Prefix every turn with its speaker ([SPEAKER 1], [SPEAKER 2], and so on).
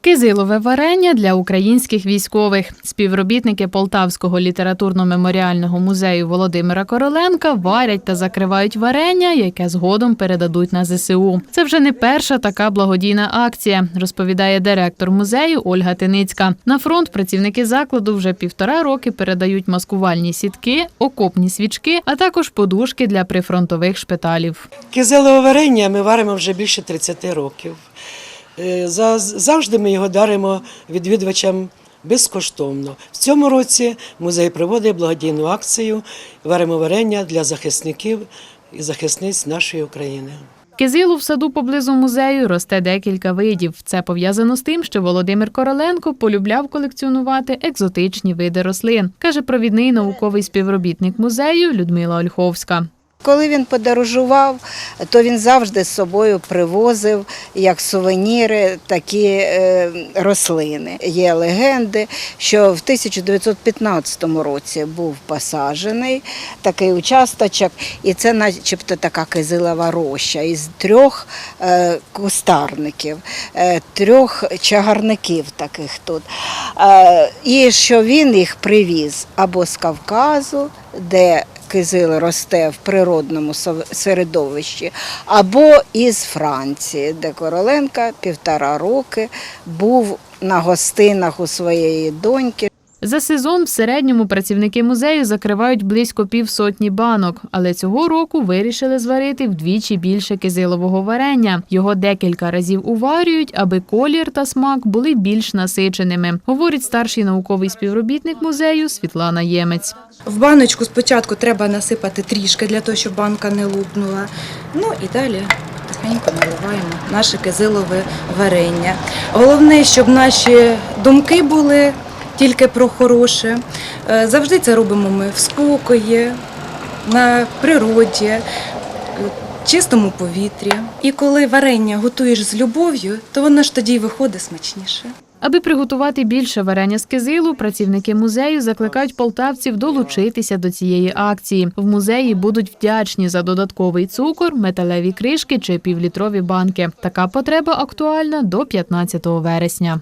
[SPEAKER 1] Кизилове варення для українських військових. Співробітники Полтавського літературно-меморіального музею Володимира Короленка варять та закривають варення, яке згодом передадуть на ЗСУ. Це вже не перша така благодійна акція, розповідає директор музею Ольга Тиницька. На фронт працівники закладу вже півтора роки передають маскувальні сітки, окопні свічки, а також подушки для прифронтових шпиталів.
[SPEAKER 2] Кизилове варення ми варимо вже більше 30 років. Е, за- Завжди ми його даримо відвідувачам безкоштовно. В цьому році музей проводить благодійну акцію Варимо варення для захисників і захисниць нашої України.
[SPEAKER 1] Кизилу в саду поблизу музею росте декілька видів. Це пов'язано з тим, що Володимир Короленко полюбляв колекціонувати екзотичні види рослин, каже провідний науковий співробітник музею Людмила Ольховська.
[SPEAKER 3] Коли він подорожував, то він завжди з собою привозив як сувеніри такі е, рослини. Є легенди, що в 1915 році був посаджений такий участочок, і це начебто така кизилова роща із трьох е, кустарників, е, трьох чагарників таких тут. І що він їх привіз або з Кавказу, де кизил росте в природному середовищі, або із Франції, де Короленка півтора роки був на гостинах у своєї доньки.
[SPEAKER 1] За сезон в середньому працівники музею закривають близько півсотні банок, але цього року вирішили зварити вдвічі більше кизилового варення. Його декілька разів уварюють, аби колір та смак були більш насиченими, говорить старший науковий співробітник музею Світлана Ємець.
[SPEAKER 4] В баночку спочатку треба насипати трішки для того, щоб банка не лупнула. Ну і далі тихенько наливаємо наше кизилове варення. Головне, щоб наші думки були тільки про хороше. Е, Завжди це робимо ми в спокої, на природі, е, чистому повітрі. І коли варення готуєш з любов'ю, то воно ж тоді й виходить смачніше.
[SPEAKER 1] Аби приготувати більше варення з кизилу, працівники музею закликають полтавців долучитися до цієї акції. В музеї будуть вдячні за додатковий цукор, металеві кришки чи півлітрові банки. Така потреба актуальна до 15 вересня.